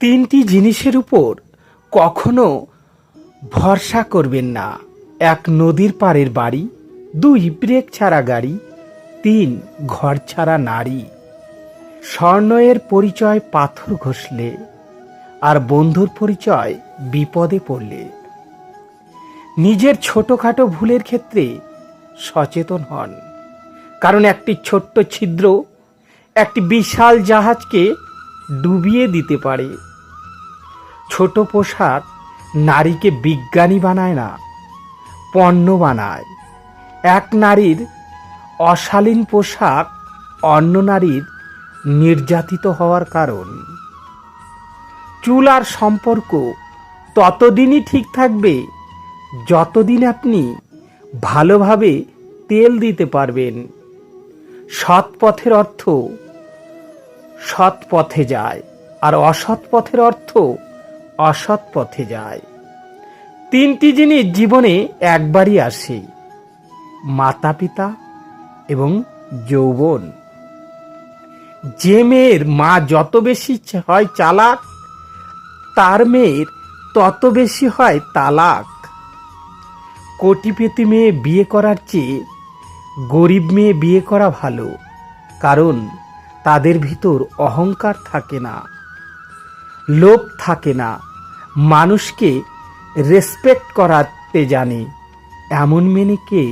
তিনটি জিনিসের উপর কখনো ভরসা করবেন না। এক নদীর পাড়ের বাড়ি, দুই ব্রেক ছাড়া গাড়ি, তিন ঘর ছাড়া নারী। স্বর্ণয়ের পরিচয় পাথর ঘষলে আর বন্ধুর পরিচয় বিপদে পড়লে। নিজের ছোটখাটো ভুলের ক্ষেত্রে সচেতন হন, কারণ একটি ছোট্ট ছিদ্র একটি বিশাল জাহাজকে ডুবিয়ে দিতে পারে। ছোট পোশাক নারীকে বিজ্ঞানী বানায় না, পণ্য বানায়। এক নারীর অশালীন পোশাক অন্য নারীর নির্যাতিত হওয়ার কারণ। চুল আর সম্পর্ক ততদিনই ঠিক থাকবে যতদিন আপনি ভালোভাবে তেল দিতে পারবেন। সৎ পথের অর্থ সৎ পথে যায়, আর অসৎ পথের অর্থ অসৎ পথে যায়। তিনটি জিনিস জীবনে একবারই আসে মাতা পিতা এবং যৌবন। যে মেয়ের মা যত বেশি হয় চালাক, তার মেয়ের তত বেশি হয় তালাক। কোটিপতি মেয়ে বিয়ে করার চেয়ে গরিব মেয়ে বিয়ে করা ভালো, কারণ তাদের ভিতর অহংকার থাকে না। লোভ থাকে না। মানুষকে রেসপেক্ট করাতে জানে এমন মেয়েকে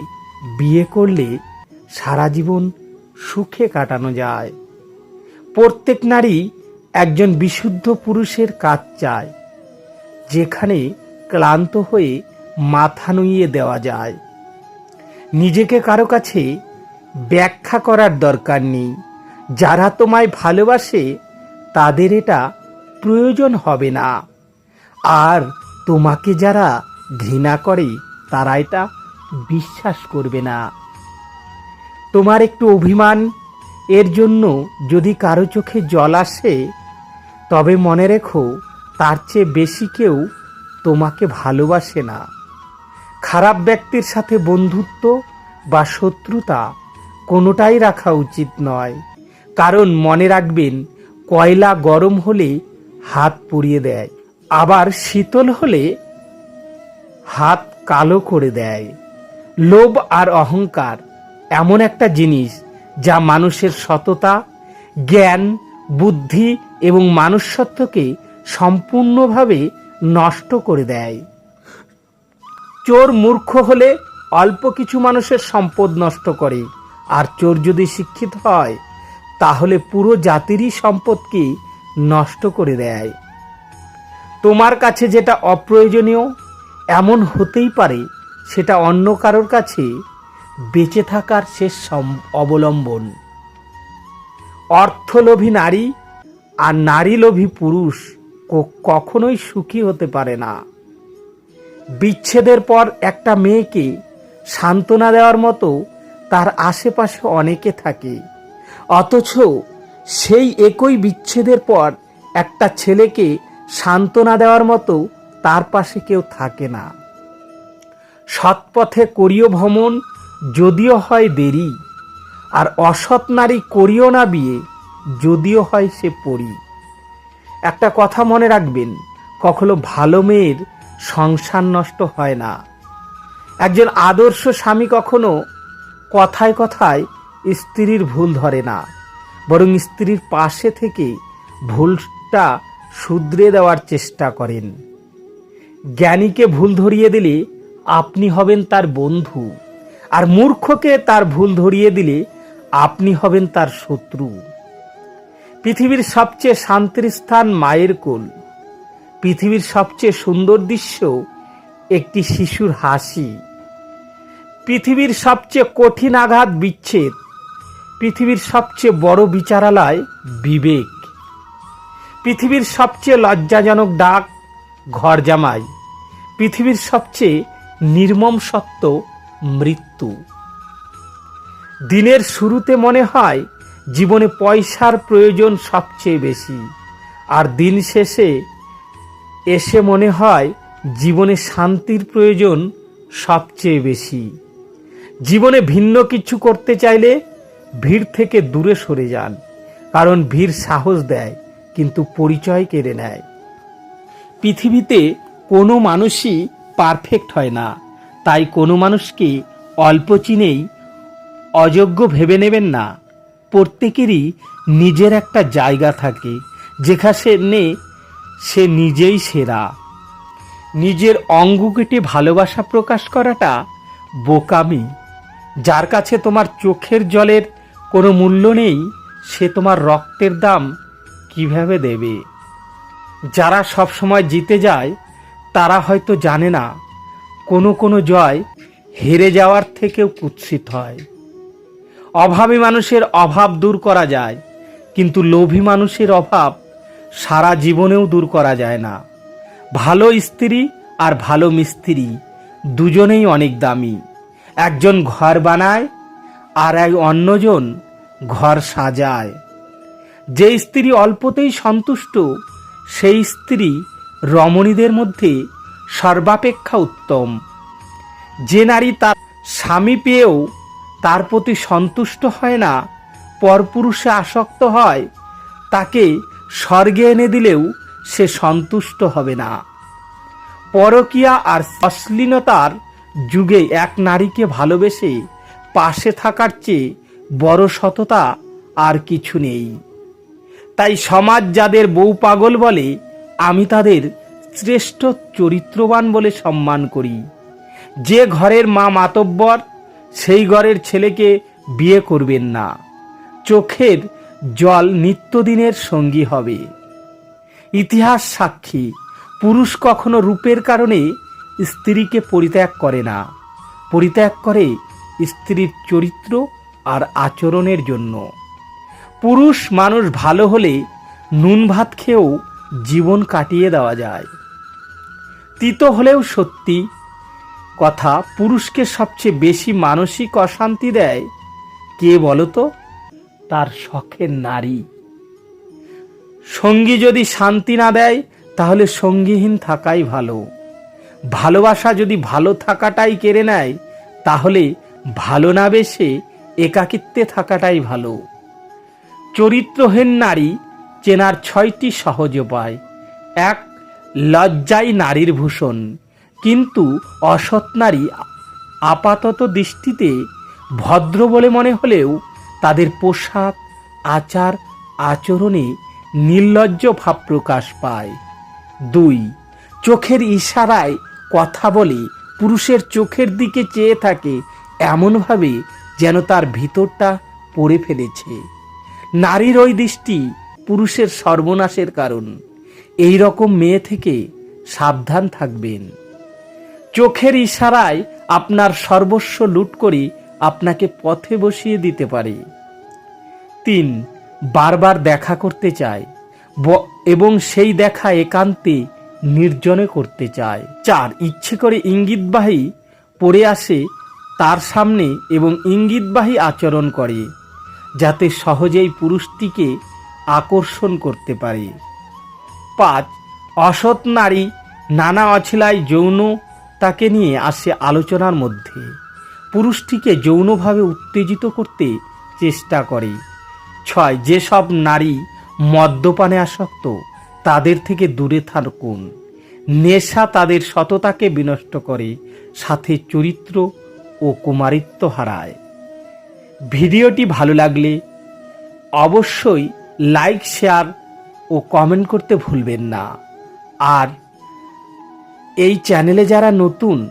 বিয়ে করলে সারা জীবন সুখে কাটানো যায়। প্রত্যেক নারী একজন বিশুদ্ধ পুরুষের কাজ চায়, যেখানে ক্লান্ত হয়ে মাথা নুইয়ে দেওয়া যায়। নিজেকে কারও কাছে ব্যাখ্যা করার দরকার নেই। যারা তোমায় ভালোবাসে, তাদের এটা প্রয়োজন হবে না। আর তোমাকে যারা ঘৃণা করে, তারা এটা বিশ্বাস করবে না। তোমার একটু অভিমান, এর জন্য যদি কারও চোখে জল আসে, তবে মনে রেখো, তার চেয়ে বেশি কেউ তোমাকে ভালোবাসে না। খারাপ ব্যক্তির সাথে বন্ধুত্ব বা শত্রুতা কোনোটাই রাখা উচিত নয়। কারণ মনে রাখবেন, কয়লা গরম হলে হাত পুড়িয়ে দেয়। আবার শীতল হলে হাত কালো করে দেয়। লোভ আর অহংকার এমন একটা জিনিস যা মানুষের সততা, জ্ঞান, বুদ্ধি এবং মানুষত্বকে সম্পূর্ণভাবে নষ্ট করে দেয়। চোর মূর্খ হলে অল্প কিছু মানুষের সম্পদ নষ্ট করে। আর চোর যদি শিক্ষিত হয়, তাহলে পুরো জাতিরই সম্পদকে নষ্ট করে দেয়। তোমার কাছে যেটা অপ্রয়োজনীয়, এমন হতেই পারে, সেটা অন্য কারোর কাছে বেঁচে থাকার শেষ অবলম্বন। অর্থলোভী নারী আর নারীলোভী পুরুষ ক- কখনোই সুখী হতে পারে না। বিচ্ছেদের পর একটা মেয়েকে সান্ত্বনা দেওয়ার মতো তার আশেপাশে অনেকে থাকে, অথচ সেই একই বিচ্ছেদের পর একটা ছেলেকে সান্ত্বনা দেওয়ার মতো তার পাশে কেউ থাকে না। সৎপথে করিও ভ্রমণ, যদিও হয় দেরি, আর অসৎ নারী করিও না বিয়ে, যদিও হয় সে পড়ি একটা কথা মনে রাখবেন, কখনো ভালো মেয়ের সংসার নষ্ট হয় না। একজন আদর্শ স্বামী কখনো কথায় কথায় স্ত্রীর ভুল ধরে না। বরং স্ত্রীর পাশে থেকে ভুলটা শুধরে দেওয়ার চেষ্টা করেন। জ্ঞানীকে ভুল ধরিয়ে দিলে আপনি হবেন তার বন্ধু, আর মূর্খকে তার ভুল ধরিয়ে দিলে আপনি হবেন তার শত্রু। পৃথিবীর সবচেয়ে শান্তির স্থান মায়ের কোল। পৃথিবীর সবচেয়ে সুন্দর দৃশ্য একটি শিশুর হাসি। পৃথিবীর সবচেয়ে কঠিন আঘাত বিচ্ছেদ। পৃথিবীর সবচেয়ে বড় বিচারালয় বিবেক। পৃথিবীর সবচেয়ে লজ্জাজনক ডাক ঘর জামাই পৃথিবীর সবচেয়ে নির্মম সত্য মৃত্যু। দিনের শুরুতে মনে হয় জীবনে পয়সার প্রয়োজন সবচেয়ে বেশি, আর দিন শেষে এসে মনে হয় জীবনে শান্তির প্রয়োজন সবচেয়ে বেশি। জীবনে ভিন্ন কিছু করতে চাইলে ভিড় থেকে দূরে সরে যান, কারণ ভিড় সাহস দেয়, কিন্তু পরিচয় কেড়ে নেয়। পৃথিবীতে কোনো মানুষই পারফেক্ট হয় না, তাই কোনো মানুষকে অল্প চিনেই অযোগ্য ভেবে নেবেন না। প্রত্যেকেরই নিজের একটা জায়গা থাকে যেখানে সে নিজেই সেরা। নিজের অঙ্গ কেটে ভালোবাসা প্রকাশ করাটা বোকামি, যার কাছে তোমার চোখের জলের কোনো মূল্য নেই, সে তোমার রক্তের দাম কীভাবে দেবে? যারা সব সময় জিতে যায়, তারা হয়তো জানে না, কোনো কোনো জয় হেরে যাওয়ার থেকেও কুৎসিত হয়। অভাবী মানুষের অভাব দূর করা যায়, কিন্তু লোভী মানুষের অভাব সারা জীবনেও দূর করা যায় না। ভালো স্ত্রী আর ভালো মিস্ত্রি দুজনেই অনেক দামি। একজন ঘর বানায় আর এক অন্যজন ঘর সাজায়। যে স্ত্রী অল্পতেই সন্তুষ্ট, সেই স্ত্রী রমণীদের মধ্যে সর্বাপেক্ষা উত্তম। যে নারী তার স্বামী পেয়েও তার প্রতি সন্তুষ্ট হয় না, পরপুরুষে আসক্ত হয়, তাকে স্বর্গে এনে দিলেও সে সন্তুষ্ট হবে না। পরকিয়া আর অশ্লীলতার যুগে এক নারীকে ভালোবেসে পাশে থাকার চেয়ে বড় সততা আর কিছু নেই। তাই সমাজ যাদের বউ পাগল বলে, আমি তাদের শ্রেষ্ঠ চরিত্রবান বলে সম্মান করি। যে ঘরের মা মাতব্বর, সেই ঘরের ছেলেকে বিয়ে করবেন না। চোখের জল নিত্যদিনের সঙ্গী হবে। ইতিহাস সাক্ষী, পুরুষ কখনো রূপের কারণে স্ত্রীকে পরিত্যাগ করে না। পরিত্যাগ করে স্ত্রীর চরিত্র আর আচরণের জন্য। পুরুষ মানুষ ভালো হলে নুন ভাত খেয়েও জীবন কাটিয়ে দেওয়া যায়। তিতো হলেও সত্যি, কথা পুরুষকে সবচেয়ে বেশি মানসিক অশান্তি দেয় কে বলতো? তার শখের নারী। সঙ্গী যদি শান্তি না দেয়, তাহলে সঙ্গীহীন থাকাই ভালো। ভালোবাসা যদি ভালো থাকাটাই কেড়ে নেয়, তাহলে ভালো না বেশে একাকিত্বে থাকাটাই ভালো। চরিত্রহীন নারী চেনার ছয়টি সহজ উপায়। এক, লজ্জাই নারীর ভূষণ। কিন্তু অসৎ নারী আপাতত দৃষ্টিতে ভদ্র বলে মনে হলেও তাদের পোশাক, আচার, আচরণে নির্লজ্জ ভাব প্রকাশ পায়। দুই, চোখের ইশারায় কথা বলে পুরুষের চোখের দিকে চেয়ে থাকে এমনভাবে যেন তার ভিতরটা পড়ে ফেলেছে। নারীর ওই দৃষ্টি পুরুষের সর্বনাশের কারণ। এই রকম মেয়ে থেকে সাবধান থাকবেন। চোখের ইশারায় আপনার সর্বস্ব লুট করে আপনাকে পথে বসিয়ে দিতে পারে। তিন, বারবার দেখা করতে চায় এবং সেই দেখা একান্তে নির্জনে করতে চায়। চার, ইচ্ছে করে ইঙ্গিতবাহী পড়ে আসে তার সামনে এবং ইঙ্গিতবাহী আচরণ করে, যাতে সহজেই পুরুষটিকে আকর্ষণ করতে পারে। পাঁচ, অসৎ নারী নানা অছিলায় যৌন, তাকে নিয়ে আসে আলোচনার মধ্যে। পুরুষটিকে যৌনভাবে উত্তেজিত করতে চেষ্টা করে। ছয়, যেসব নারী মদ্যপানে আসক্ত, তাদের থেকে দূরে থাকুন। নেশা তাদের সততাকে বিনষ্ট করে, সাথে চরিত্র ও কুমারিত্ব হারায়। ভিডিওটি ভালো লাগলে অবশ্যই লাইক, শেয়ার ও কমেন্ট করতে ভুলবেন না। আর এই চ্যানেলে যারা নতুন,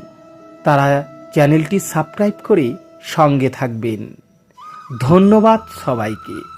তারা চ্যানেলটি সাবস্ক্রাইব করে সঙ্গে থাকবেন। ধন্যবাদ সবাইকে।